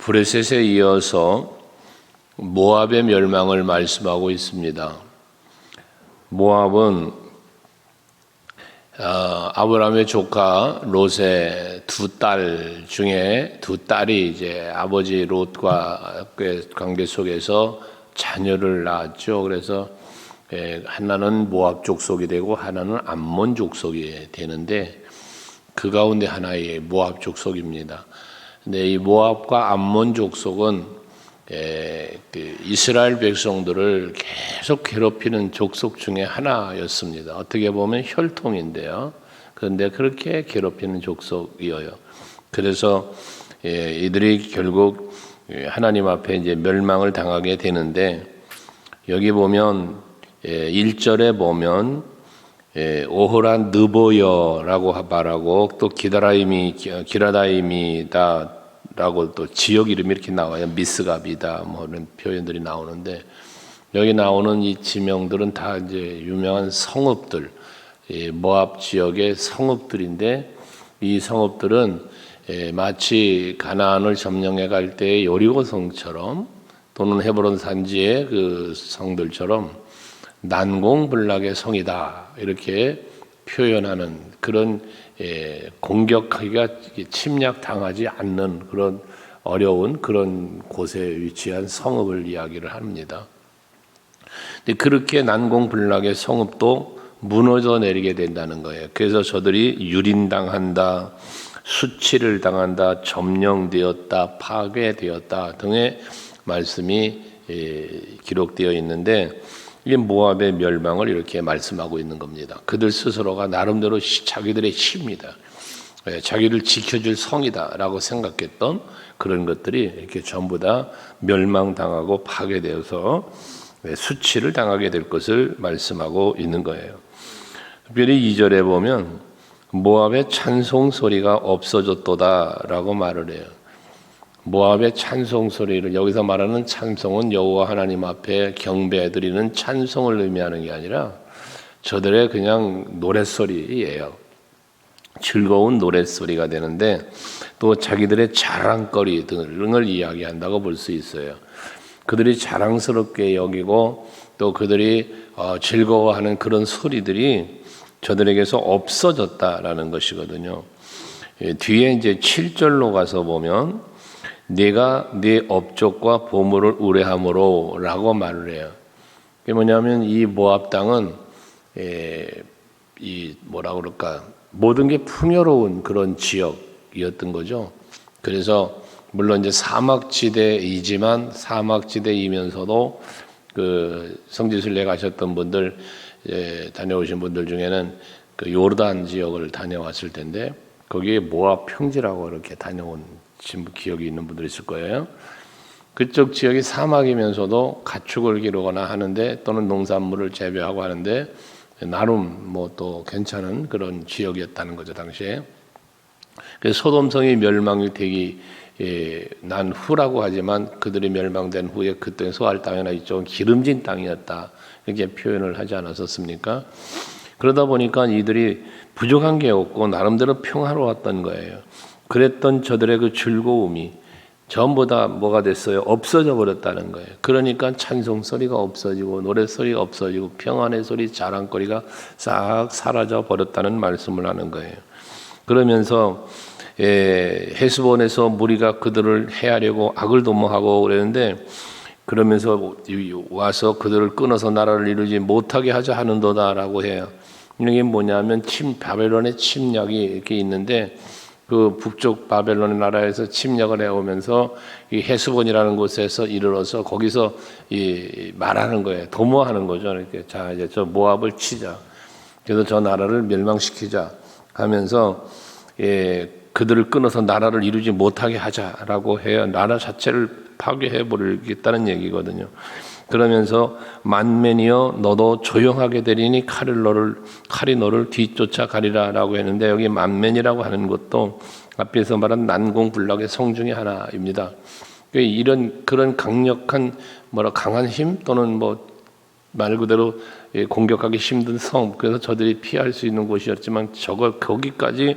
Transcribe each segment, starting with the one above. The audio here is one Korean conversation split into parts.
브레셋에 이어서 모압의 멸망을 말씀하고 있습니다. 모압은 어, 아브라함의 조카 롯의 두 딸 중에 두 딸이 이제 아버지 롯과 관계 속에서 자녀를 낳았죠. 그래서 예, 하나는 모압 족속이 되고 하나는 암몬 족속이 되는데 그 가운데 하나의 모압 족속입니다. 근데 이 모압과 암몬 족속은 예, 그 이스라엘 백성들을 계속 괴롭히는 족속 중에 하나였습니다. 어떻게 보면 혈통인데요. 그런데 그렇게 괴롭히는 족속이어요. 그래서 예, 이들이 결국 예, 하나님 앞에 이제 멸망을 당하게 되는데 여기 보면 예, 1절에 보면 예, 오호란 느보여라고 말하고 또 기다라임이 기라다임이다라고 또 지역 이름이 이렇게 나와요. 미스갑이다 뭐 이런 표현들이 나오는데 여기 나오는 이 지명들은 다 이제 유명한 성읍들, 이 모압 지역의 성읍들인데 이 성읍들은 예, 마치 가나안을 점령해 갈때 요리고 성처럼 또는 헤브론 산지의 그 성들처럼 난공불락의 성이다 이렇게 표현하는 그런 예, 공격하기가 침략 당하지 않는 그런 어려운 그런 곳에 위치한 성읍을 이야기를 합니다. 근데 그렇게 난공불락의 성읍도 무너져 내리게 된다는 거예요. 그래서 저들이 유린당한다, 수치를 당한다, 점령되었다, 파괴되었다 등의 말씀이 예, 기록되어 있는데 이게 모압의 멸망을 이렇게 말씀하고 있는 겁니다. 그들 스스로가 나름대로 자기들의 힘이다. 예, 자기를 지켜줄 성이다라고 생각했던 그런 것들이 이렇게 전부 다 멸망당하고 파괴되어서 예, 수치를 당하게 될 것을 말씀하고 있는 거예요. 특별히 2절에 보면 모압의 찬송 소리가 없어졌도다라고 말을 해요. 모압의 찬송 소리를 여기서 말하는 찬송은 여호와 하나님 앞에 경배 드리는 찬송을 의미하는 게 아니라 저들의 그냥 노랫소리예요. 즐거운 노랫소리가 되는데 또 자기들의 자랑거리 등을 이야기한다고 볼 수 있어요. 그들이 자랑스럽게 여기고 또 그들이 어, 즐거워하는 그런 소리들이 저들에게서 없어졌다라는 것이거든요. 예, 뒤에 이제 7절로 가서 보면 내가 네 업적과 보물을 우려함으로라고 말을 해요. 그게 뭐냐면 이 모압 땅은 예, 이 뭐라 그럴까 모든 게 풍요로운 그런 지역이었던 거죠. 그래서 물론 이제 사막지대이지만 사막지대이면서도 그 성지순례 가셨던 분들 예, 다녀오신 분들 중에는 그 요르단 지역을 다녀왔을 텐데 거기에 모압 평지라고 이렇게 다녀온 기억이 있는 분들 있을 거예요. 그쪽 지역이 사막이면서도 가축을 기르거나 하는데 또는 농산물을 재배하고 하는데 나름 뭐 또 괜찮은 그런 지역이었다는 거죠 당시에. 그래서 소돔성이 멸망이 되기 예, 난 후라고 하지만 그들이 멸망된 후에 그때 소알 땅이나 이쪽은 기름진 땅이었다 이렇게 표현을 하지 않았었습니까? 그러다 보니까 이들이 부족한 게 없고 나름대로 평화로웠던 거예요. 그랬던 저들의 그 즐거움이 전부 다 뭐가 됐어요? 없어져 버렸다는 거예요. 그러니까 찬송 소리가 없어지고 노래 소리가 없어지고 평안의 소리, 자랑거리가 싹 사라져 버렸다는 말씀을 하는 거예요. 그러면서 예, 헤스본에서 무리가 그들을 해하려고 악을 도모하고 그랬는데 그러면서 와서 그들을 끊어서 나라를 이루지 못하게 하자 하는도다라고 해요. 이게 뭐냐면 침 바벨론의 침략이 이렇게 있는데 그 북쪽 바벨론 나라에서 침략을 해오면서 이 헤스본이라는 곳에서 이르러서 거기서 이 말하는 거예요. 도모하는 거죠. 이렇게 자 이제 저 모압을 치자. 그래서 저 나라를 멸망시키자 하면서 예, 그들을 끊어서 나라를 이루지 못하게 하자라고 해요. 나라 자체를 파괴해 버리겠다는 얘기거든요. 그러면서 만면이여 너도 조용하게 되리니 칼을 너를 칼이 너를 뒤쫓아 가리라라고 했는데 여기 만면이라고 하는 것도 앞에서 말한 난공불락의 성 중의 하나입니다. 이런 그런 강력한 뭐라 강한 힘 또는 뭐 말 그대로 공격하기 힘든 성 그래서 저들이 피할 수 있는 곳이었지만 저거 거기까지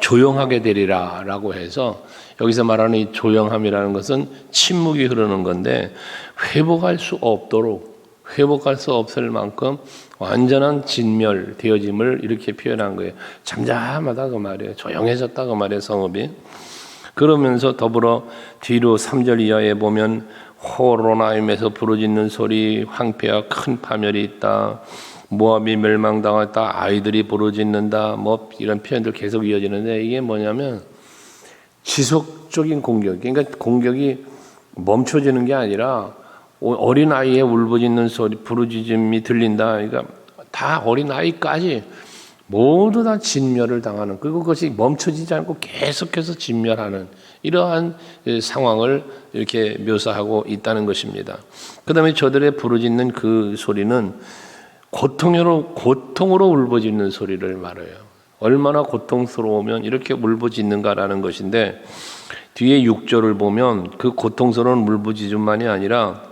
조용하게 되리라 라고 해서 여기서 말하는 이 조용함이라는 것은 침묵이 흐르는 건데 회복할 수 없도록 회복할 수 없을 만큼 완전한 진멸되어짐을 이렇게 표현한 거예요. 잠잠하다 그 말이에요. 조용해졌다 그 말이에요. 성읍이. 그러면서 더불어 뒤로 3절 이하에 보면 호로나임에서 부르짖는 소리 황폐와 큰 파멸이 있다. 모압이 멸망당했다. 아이들이 부르짖는다. 뭐 이런 표현들 계속 이어지는데 이게 뭐냐면 지속적인 공격. 그러니까 공격이 멈춰지는 게 아니라 어린 아이의 울부짖는 소리, 부르짖음이 들린다. 그러니까 다 어린 아이까지 모두 다 진멸을 당하는 그리고 그것이 멈춰지지 않고 계속해서 진멸하는 이러한 상황을 이렇게 묘사하고 있다는 것입니다. 그다음에 저들의 부르짖는 그 소리는 고통으로 고통으로 울부짖는 소리를 말해요. 얼마나 고통스러우면 이렇게 울부짖는가라는 것인데 뒤에 6절을 보면 그 고통스러운 울부짖음만이 아니라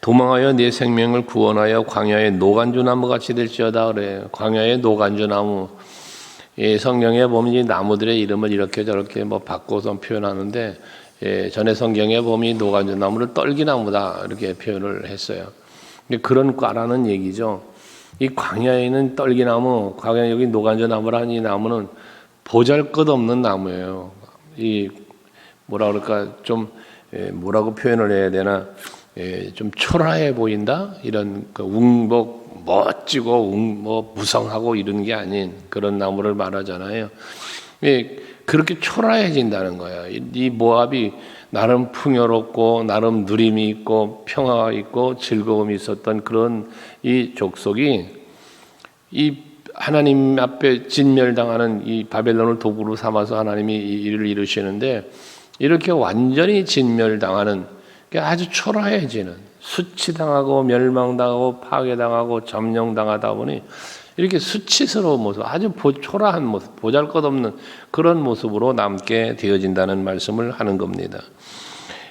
도망하여 내 생명을 구원하여 광야의 노간주 나무 같이 될지어다 그래. 광야의 노간주 나무. 예, 성경에 보면 이 나무들의 이름을 이렇게 저렇게 뭐 바꿔서 표현하는데 예, 전에 성경에 보면 이 노간주 나무를 떨기나무다 이렇게 표현을 했어요. 그런 과라는 얘기죠. 이 광야에는 떨기나무, 광야 여기 노간주 나무라는 이 나무는 보잘것없는 나무예요. 이 뭐라 그럴까 좀 예, 뭐라고 표현을 해야 되나? 예, 좀 초라해 보인다 이런 그 웅복 멋지고 웅, 뭐 무성하고 이런 게 아닌 그런 나무를 말하잖아요. 예, 그렇게 초라해진다는 거야. 이, 이 모압이 나름 풍요롭고 나름 누림이 있고 평화가 있고 즐거움이 있었던 그런 이 족속이 이 하나님 앞에 진멸당하는 이 바벨론을 도구로 삼아서 하나님이 이 일을 이루시는데 이렇게 완전히 진멸당하는 아주 초라해지는 수치당하고 멸망당하고 파괴당하고 점령당하다 보니 이렇게 수치스러운 모습, 아주 초라한 모습, 보잘 것 없는 그런 모습으로 남게 되어진다는 말씀을 하는 겁니다.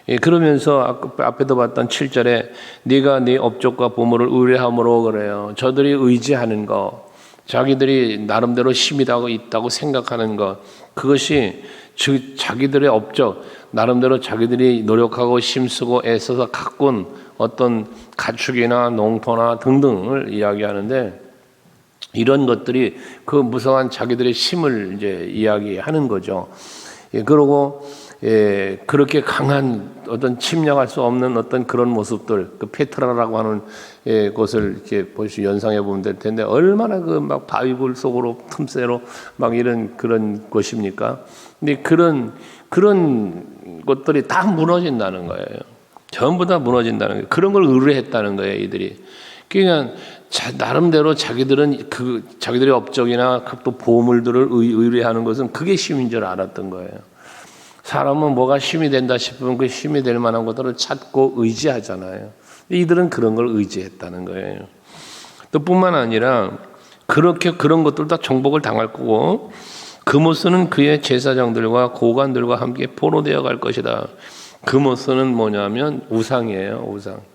예, 그러면서 앞에도 봤던 7절에 네가 네 업적과 보물을 의뢰함으로 그래요. 저들이 의지하는 거, 자기들이 나름대로 힘이 있다고 생각하는 것, 그것이 즉 자기들의 업적, 나름대로 자기들이 노력하고 힘쓰고 애써서 가꾼 어떤 가축이나 농토나 등등을 이야기하는데 이런 것들이 그 무성한 자기들의 힘을 이제 이야기하는 거죠. 예, 그러고 예, 그렇게 강한 어떤 침략할 수 없는 어떤 그런 모습들, 그 페트라라고 하는 예, 곳을 이렇게 보시 연상해 보면 될 텐데 얼마나 그 막 바위굴 속으로 틈새로 막 이런 그런 곳입니까? 근데 그런 그런 것들이 다 무너진다는 거예요. 전부 다 무너진다는 거예요. 그런 걸 의뢰했다는 거예요, 이들이. 그러니까 자, 나름대로 자기들은 그 자기들의 업적이나 또 보물들을 의뢰하는 것은 그게 힘인 줄 알았던 거예요. 사람은 뭐가 힘이 된다 싶으면 그 힘이 될 만한 것들을 찾고 의지하잖아요. 이들은 그런 걸 의지했다는 거예요. 또 뿐만 아니라 그렇게 그런 것들 다 정복을 당할 거고 금오스는 그의 제사장들과 고관들과 함께 포로되어 갈 것이다. 금오스는 뭐냐면 우상이에요, 우상.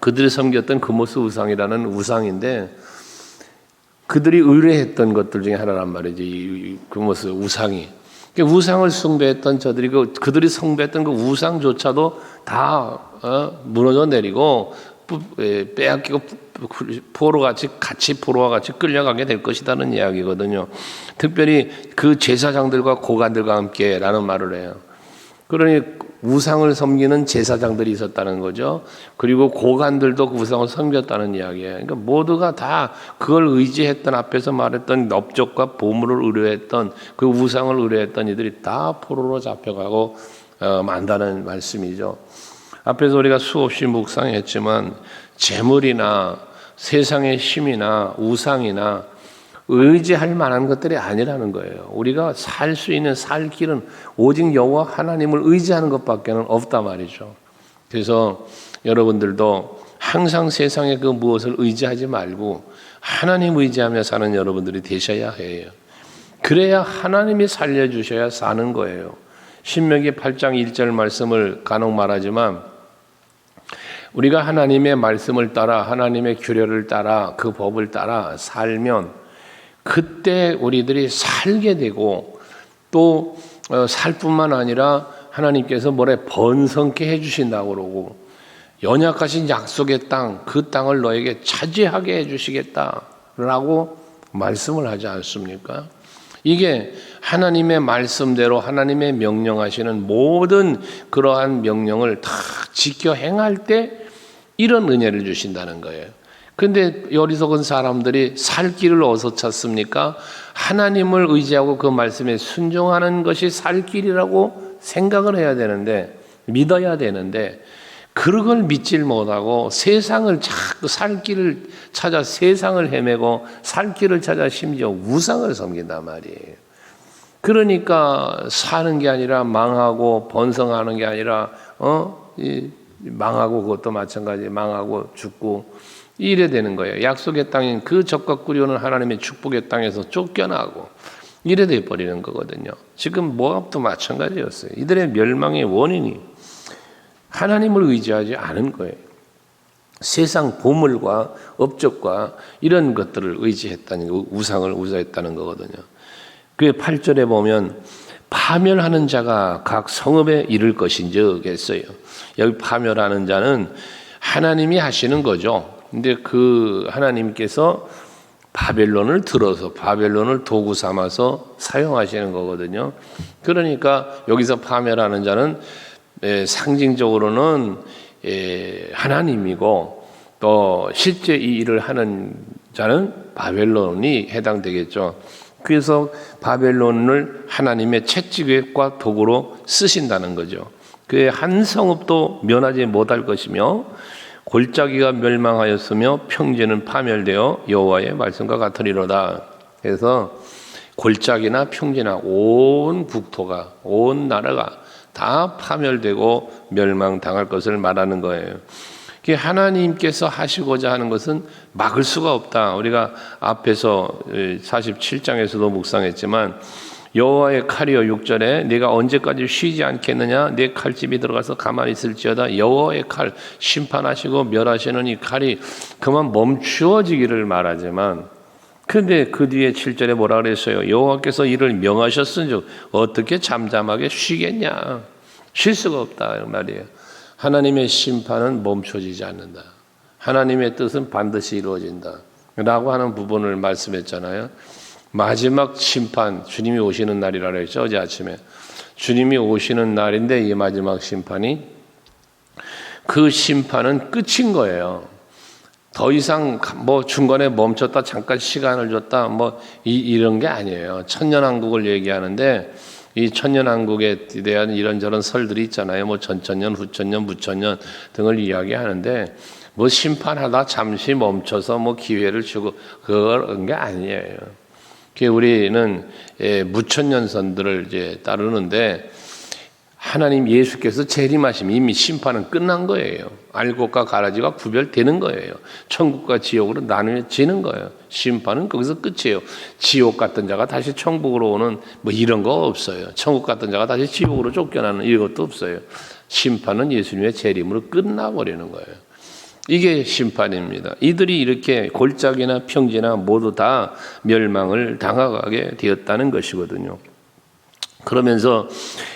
그들이 섬겼던 금오스 우상이라는 우상인데 그들이 의뢰했던 것들 중에 하나란 말이지. 이 금오스 우상이. 우상을 숭배했던 저들이 그 그들이 숭배했던 그 우상조차도 다 어, 무너져 내리고 빼앗기고 포로 같이 같이 포로와 같이 끌려가게 될 것이다는 이야기거든요. 특별히 그 제사장들과 고관들과 함께라는 말을 해요. 그러니 우상을 섬기는 제사장들이 있었다는 거죠. 그리고 고관들도 그 우상을 섬겼다는 이야기예요. 그러니까 모두가 다 그걸 의지했던 앞에서 말했던 업적과 보물을 의뢰했던 그 우상을 의뢰했던 이들이 다 포로로 잡혀가고 어, 만다는 말씀이죠. 앞에서 우리가 수없이 묵상했지만 재물이나 세상의 힘이나 우상이나 의지할 만한 것들이 아니라는 거예요. 우리가 살 수 있는 살 길은 오직 여호와 하나님을 의지하는 것밖에는 없다 말이죠. 그래서 여러분들도 항상 세상에 그 무엇을 의지하지 말고 하나님 의지하며 사는 여러분들이 되셔야 해요. 그래야 하나님이 살려 주셔야 사는 거예요. 신명기 8장 1절 말씀을 간혹 말하지만 우리가 하나님의 말씀을 따라 하나님의 규례를 따라 그 법을 따라 살면 그때 우리들이 살게 되고 또 어, 살뿐만 아니라 하나님께서 뭐래 번성케 해주신다고 그러고 연약하신 약속의 땅, 그 땅을 너에게 차지하게 해주시겠다라고 말씀을 하지 않습니까? 이게 하나님의 말씀대로 하나님의 명령하시는 모든 그러한 명령을 다 지켜 행할 때 이런 은혜를 주신다는 거예요. 근데 어리석은 사람들이 살 길을 어디서 찾습니까? 하나님을 의지하고 그 말씀에 순종하는 것이 살 길이라고 생각을 해야 되는데 믿어야 되는데 그걸 믿질 못하고 세상을 자꾸 살 길을 찾아 세상을 헤매고 살 길을 찾아 심지어 우상을 섬긴단 말이에요. 그러니까 사는 게 아니라 망하고 번성하는 게 아니라 어 이, 망하고 그것도 마찬가지 망하고 죽고 이래 되는 거예요. 약속의 땅인 그 적과 꾸려오는 하나님의 축복의 땅에서 쫓겨나고 이래 돼 버리는 거거든요. 지금 모압도 마찬가지였어요. 이들의 멸망의 원인이 하나님을 의지하지 않은 거예요. 세상 보물과 업적과 이런 것들을 의지했다는 거, 우상을 우사했다는 거거든요. 그 8절에 보면 파멸하는 자가 각 성읍에 이를 것인즉 했어요. 여기 파멸하는 자는 하나님이 하시는 거죠. 근데 그 하나님께서 바벨론을 들어서 바벨론을 도구 삼아서 사용하시는 거거든요. 그러니까 여기서 파멸하는 자는 예, 상징적으로는 예, 하나님이고 또 실제 이 일을 하는 자는 바벨론이 해당되겠죠. 그래서 바벨론을 하나님의 채찍과 도구로 쓰신다는 거죠. 그한 성읍도 면하지 못할 것이며 골짜기가 멸망하였으며 평지는 파멸되어 여호와의 말씀과 같으리로다. 그래서 골짜기나 평지나 온 국토가 온 나라가 다 파멸되고 멸망당할 것을 말하는 거예요. 하나님께서 하시고자 하는 것은 막을 수가 없다. 우리가 앞에서 47장에서도 묵상했지만 여호와의 칼이여 6절에 내가 언제까지 쉬지 않겠느냐 내 칼집이 들어가서 가만히 있을지어다 여호와의 칼 심판하시고 멸하시는 이 칼이 그만 멈추어지기를 말하지만 근데 그 뒤에 7절에 뭐라 그랬어요? 여호와께서 이를 명하셨은즉 어떻게 잠잠하게 쉬겠냐? 쉴 수가 없다 말이에요. 하나님의 심판은 멈춰지지 않는다. 하나님의 뜻은 반드시 이루어진다. 라고 하는 부분을 말씀했잖아요. 마지막 심판, 주님이 오시는 날이라 그랬죠, 어제 아침에. 주님이 오시는 날인데 이 마지막 심판이 그 심판은 끝인 거예요. 더 이상 뭐 중간에 멈췄다 잠깐 시간을 줬다 뭐 이, 런게 아니에요. 천년왕국을 얘기하는데 이 천년왕국에 대한 이런저런 설들이 있잖아요. 뭐 전천년, 후천년, 무천년 등을 이야기하는데 뭐 심판하다 잠시 멈춰서 뭐 기회를 주고 그런 게 아니에요. 우리는 예, 무천년선들을 이제 따르는데 하나님 예수께서 재림하시면 이미 심판은 끝난 거예요. 알곡과 가라지가 구별되는 거예요. 천국과 지옥으로 나누어지는 거예요. 심판은 거기서 끝이에요. 지옥 같은 자가 다시 천국으로 오는 뭐 이런 거 없어요. 천국 같은 자가 다시 지옥으로 쫓겨나는 이것도 없어요. 심판은 예수님의 재림으로 끝나버리는 거예요. 이게 심판입니다. 이들이 이렇게 골짜기나 평지나 모두 다 멸망을 당하게 되었다는 것이거든요. 그러면서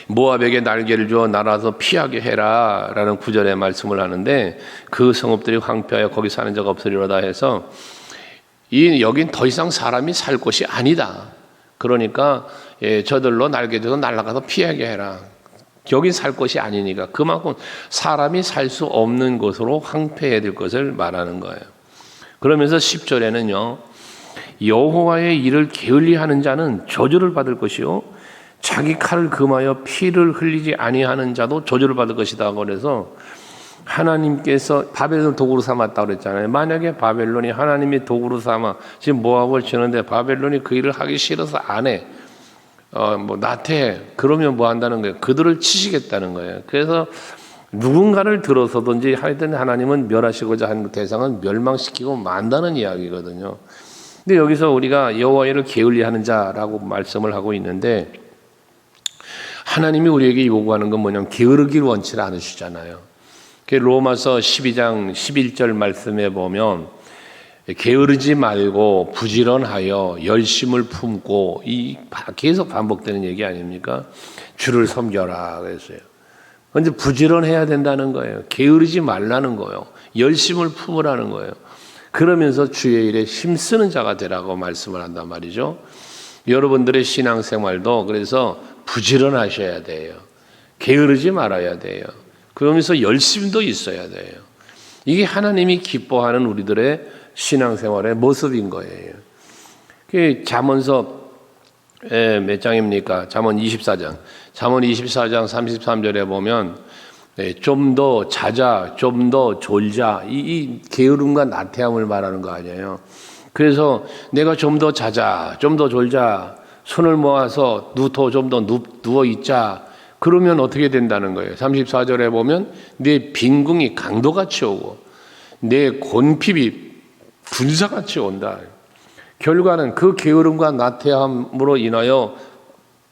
모압에게 날개를 주어 날아서 피하게 해라라는 구절의 말씀을 하는데 그 성읍들이 황폐하여 거기 사는 자가 없으리로다 해서 이 여긴 더 이상 사람이 살 곳이 아니다. 그러니까 예, 저들로 날개 줘서 날아가서 피하게 해라. 여긴 살 곳이 아니니까 그만큼 사람이 살 수 없는 곳으로 황폐해야 될 것을 말하는 거예요. 그러면서 10절에는요. 여호와의 일을 게을리하는 자는 저주를 받을 것이요 자기 칼을 금하여 피를 흘리지 아니하는 자도 저주를 받을 것이다. 그래서 하나님께서 바벨론 도구로 삼았다 그랬잖아요. 만약에 바벨론이 하나님의 도구로 삼아 지금 모압을 치는데 바벨론이 그 일을 하기 싫어서 안 해. 어, 뭐 나태 그러면 뭐 한다는 거예요. 그들을 치시겠다는 거예요. 그래서 누군가를 들어서든지 하여튼 하나님은 멸하시고자 하는 대상은 멸망시키고 만다는 이야기거든요. 근데 여기서 우리가 여호와를 게을리하는 자라고 말씀을 하고 있는데 하나님이 우리에게 요구하는 건 뭐냐면 게으르기를 원치 않으시잖아요. 그 로마서 12장 11절 말씀에 보면 게으르지 말고 부지런하여 열심을 품고 이 바- 계속 반복되는 얘기 아닙니까? 주를 섬겨라 그랬어요. 근데 부지런해야 된다는 거예요. 게으르지 말라는 거예요. 열심을 품으라는 거예요. 그러면서 주의 일에 힘쓰는 자가 되라고 말씀을 한단 말이죠. 여러분들의 신앙생활도 그래서 부지런하셔야 돼요. 게으르지 말아야 돼요. 그러면서 열심도 있어야 돼요. 이게 하나님이 기뻐하는 우리들의 신앙생활의 모습인 거예요. 그 잠언서 예, 몇 장입니까? 잠언 24장. 잠언 24장 33절에 보면 예, 좀더 자자, 좀 더 졸자. 이, 이 게으름과 나태함을 말하는 거 아니에요. 그래서 내가 좀 더 자자, 좀 더 졸자. 손을 모아서 누워 좀더 누워 있자. 그러면 어떻게 된다는 거예요? 34절에 보면 내 빈궁이 강도같이 오고 내 곤핍이 분사같이 온다. 결과는 그 게으름과 나태함으로 인하여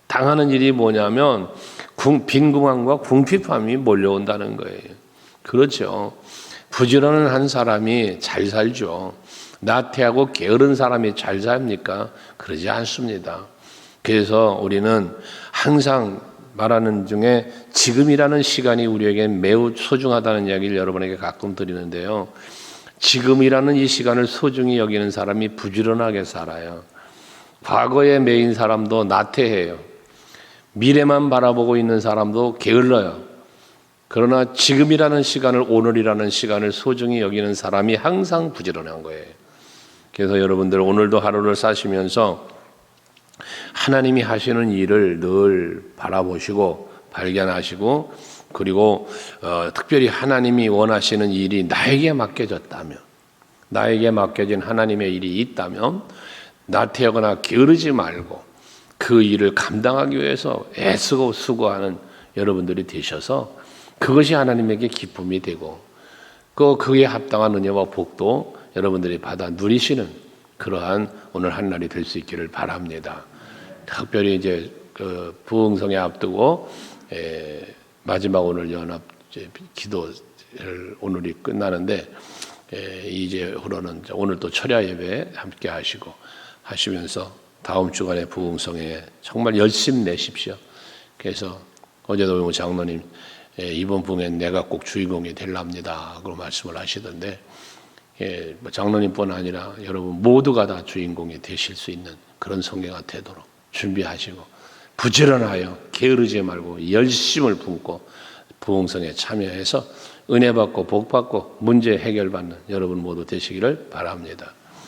당하는 일이 뭐냐면 궁- 빈궁함과 궁핍함이 몰려온다는 거예요. 그렇죠. 부지런한 사람이 잘 살죠. 나태하고 게으른 사람이 잘 삽니까? 그러지 않습니다. 그래서 우리는 항상 말하는 중에 지금이라는 시간이 우리에게 매우 소중하다는 이야기를 여러분에게 가끔 드리는데요. 지금이라는 이 시간을 소중히 여기는 사람이 부지런하게 살아요. 과거에 매인 사람도 나태해요. 미래만 바라보고 있는 사람도 게을러요. 그러나 지금이라는 시간을 오늘이라는 시간을 소중히 여기는 사람이 항상 부지런한 거예요. 그래서 여러분들 오늘도 하루를 사시면서 하나님이 하시는 일을 늘 바라보시고 발견하시고 그리고 어, 특별히 하나님이 원하시는 일이 나에게 맡겨졌다면 나에게 맡겨진 하나님의 일이 있다면 나태하거나 게으르지 말고 그 일을 감당하기 위해서 애쓰고 수고하는 여러분들이 되셔서 그것이 하나님에게 기쁨이 되고 그 그에 합당한 은혜와 복도 여러분들이 받아 누리시는 그러한 오늘 한 날이 될 수 있기를 바랍니다. 특별히 이제 그 부흥성에 앞두고 에, 마지막 오늘 연합 기도를 오늘이 끝나는데 에, 이제 후로는 이제 오늘 또 철야 예배 함께 하시고 하시면서 다음 주간에 부흥성에 정말 열심 내십시오. 그래서 어제도 뭐 장로님 에, 이번 부흥엔 내가 꼭 주인공이 될랍니다. 그런 말씀을 하시던데 예, 뭐 장로님뿐 아니라 여러분 모두가 다 주인공이 되실 수 있는 그런 성회가 되도록 준비하시고 부지런하여 게으르지 말고 열심을 품고 부흥성에 참여해서 은혜 받고 복 받고 문제 해결받는 여러분 모두 되시기를 바랍니다.